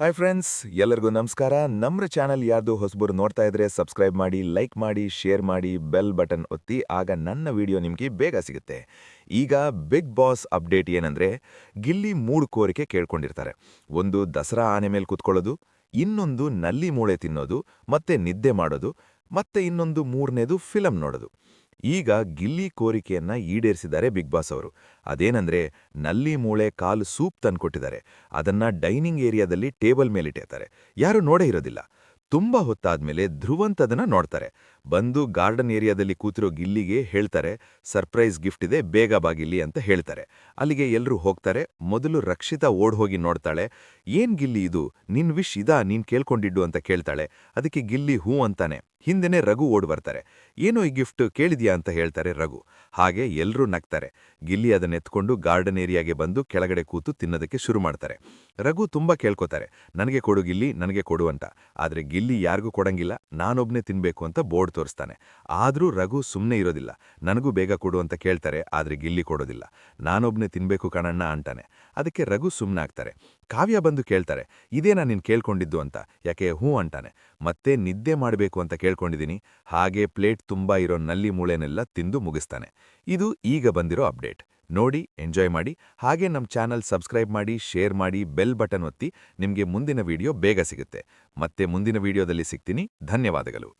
Hi friends ಎಲ್ಲರಿಗೂ ನಮಸ್ಕಾರ. ನಮ್ಮ ಚಾನಲ್ ಯಾರ್ದು ಹೊಸಬರು ನೋಡ್ತಾ ಇದ್ರೆ ಸಬ್ಸ್ಕ್ರೈಬ್ ಮಾಡಿ ಲೈಕ್ ಮಾಡಿ ಶೇರ್ ಮಾಡಿ ಬೆಲ್ ಬಟನ್ ಒತ್ತಿ, ಆಗ ನನ್ನ ವಿಡಿಯೋ ನಿಮಗೆ ಬೇಗ ಸಿಗುತ್ತೆ. ಈಗ ಬಿಗ್ ಬಾಸ್ ಅಪ್ಡೇಟ್ ಏನಂದ್ರೆ, ಗಿಲ್ಲಿ ಮೂಡ್ ಕೋರಿಕೆ ಕೇಳ್ಕೊಂಡಿರ್ತಾರೆ. ಒಂದು ದಸರಾ ಆನೆ ಮೇಲೆ ಕೂತ್ಕೊಳ್ಳೋದು, ಇನ್ನೊಂದು ನಲ್ಲಿ ಮೂಳೆ ತಿನ್ನೋದು, ಮತ್ತೆ ನಿದ್ದೆ ಮಾಡೋದು, ಮತ್ತೆ ಇನ್ನೊಂದು ಮೂರನೇದು ಫಿಲಂ ನೋಡೋದು. ಈಗ ಗಿಲ್ಲಿ ಕೋರಿಕೆಯನ್ನ ಈಡೇರಿಸಿದ್ದಾರೆ ಬಿಗ್ ಬಾಸ್ ಅವರು. ಅದೇನಂದ್ರೆ, ನಲ್ಲಿ ಮೂಳೆ ಕಾಲು ಸೂಪ್ ತಂದ್ಕೊಟ್ಟಿದ್ದಾರೆ. ಅದನ್ನ ಡೈನಿಂಗ್ ಏರಿಯಾದಲ್ಲಿ ಟೇಬಲ್ ಮೇಲಿಟ್ಟಿರ್ತಾರೆ. ಯಾರು ನೋಡೇ ಇರೋದಿಲ್ಲ. ತುಂಬಾ ಹೊತ್ತಾದ್ಮೇಲೆ ಧ್ರುವಂತ್ ಅದನ್ನ ನೋಡ್ತಾರೆ. ಬಂದು ಗಾರ್ಡನ್ ಏರಿಯಾದಲ್ಲಿ ಕೂತಿರೋ ಗಿಲ್ಲಿಗೆ ಹೇಳ್ತಾರೆ, ಸರ್ಪ್ರೈಸ್ ಗಿಫ್ಟ್ ಇದೆ, ಬೇಗ ಬಾಗಿಲ್ಲಿ ಅಂತ ಹೇಳ್ತಾರೆ. ಅಲ್ಲಿಗೆ ಎಲ್ಲರೂ ಹೋಗ್ತಾರೆ. ಮೊದಲು ರಕ್ಷಿತಾ ಓಡ್ ಹೋಗಿ ನೋಡ್ತಾಳೆ. ಏನ್ ಗಿಲ್ಲಿ ಇದು? ನಿನ್ ವಿಶ್ ಇದಾ? ನೀನ್ ಕೇಳ್ಕೊಂಡಿದ್ದು ಅಂತ ಕೇಳ್ತಾಳೆ. ಅದಕ್ಕೆ ಗಿಲ್ಲಿ ಹೂ ಅಂತಾನೆ. ಹಿಂದೆನೆ ರಘು ಓಡ್ ಬರ್ತಾರೆ. ಏನೋ ಈ ಗಿಫ್ಟ್ ಕೇಳಿದ್ಯಾ ಅಂತ ಹೇಳ್ತಾರೆ ರಘು. ಹಾಗೆ ಎಲ್ಲರೂ ನಗ್ತಾರೆ. ಗಿಲ್ಲಿ ಅದನ್ನೆತ್ಕೊಂಡು ಗಾರ್ಡನ್ ಏರಿಯಾಗೆ ಬಂದು ಕೆಳಗಡೆ ಕೂತು ತಿನ್ನೋದಕ್ಕೆ ಶುರು ಮಾಡ್ತಾರೆ. ರಘು ತುಂಬಾ ಕೇಳ್ಕೊತಾರೆ. ನನಗೆ ಕೊಡು ಗಿಲ್ಲಿ, ನನಗೆ ಕೊಡು ಅಂತ. ಆದ್ರೆ ಗಿಲ್ಲಿ ಯಾರಿಗೂ ಕೊಡಂಗಿಲ್ಲ. ನಾನೊಬ್ನೇ ತಿನ್ಬೇಕು ಅಂತ ಬೋರ್ಡ್ ತೋರಿಸ್ತಾನೆ. ಆದ್ರೂ ರಘು ಸುಮ್ಮನೆ ಇರೋದಿಲ್ಲ. ನನಗೂ ಬೇಗ ಕೊಡು ಅಂತ ಕೇಳ್ತಾರೆ. ಆದ್ರೆ ಗಿಲ್ಲಿ ಕೊಡೋದಿಲ್ಲ. ನಾನೊಬ್ನೇ ತಿನ್ಬೇಕು ಕಣಣ್ಣ ಅಂತಾನೆ. ಅದಕ್ಕೆ ರಘು ಸುಮ್ಮನಾಗ್ತಾರೆ ಕಾವ್ಯ ಬಂದು ಕೇಳ್ತಾರೆ. ಇದೇನಾ ನೀನು ಕೇಳ್ಕೊಂಡಿದ್ದು ಅಂತ. ಯಾಕೆ ಹೂ ಅಂತಾನೆ. ಮತ್ತೆ ನಿದ್ದೆ ಮಾಡಬೇಕು ಅಂತ ಕೇಳ್ಕೊಂಡಿದ್ದೀನಿ ಹಾಗೆ ಪ್ಲೇಟ್ ತುಂಬಾ ಇರೋ ನಲ್ಲಿ ಮೂಳೆನೆಲ್ಲ ತಿಂದು ಮುಗಿಸ್ತಾನೆ. ಇದು ಈಗ ಬಂದಿರೋ ಅಪ್ಡೇಟ್. ನೋಡಿ, ಎಂಜಾಯ್ ಮಾಡಿ. ಹಾಗೆ ನಮ್ಮ ಚಾನಲ್ ಸಬ್ಸ್ಕ್ರೈಬ್ ಮಾಡಿ, ಶೇರ್ ಮಾಡಿ, ಬೆಲ್ ಬಟನ್ ಒತ್ತಿ ನಿಮಗೆ ಮುಂದಿನ ವಿಡಿಯೋ ಬೇಗ ಸಿಗುತ್ತೆ. ಮತ್ತೆ ಮುಂದಿನ ವಿಡಿಯೋದಲ್ಲಿ ಸಿಗ್ತೀನಿ. ಧನ್ಯವಾದಗಳು.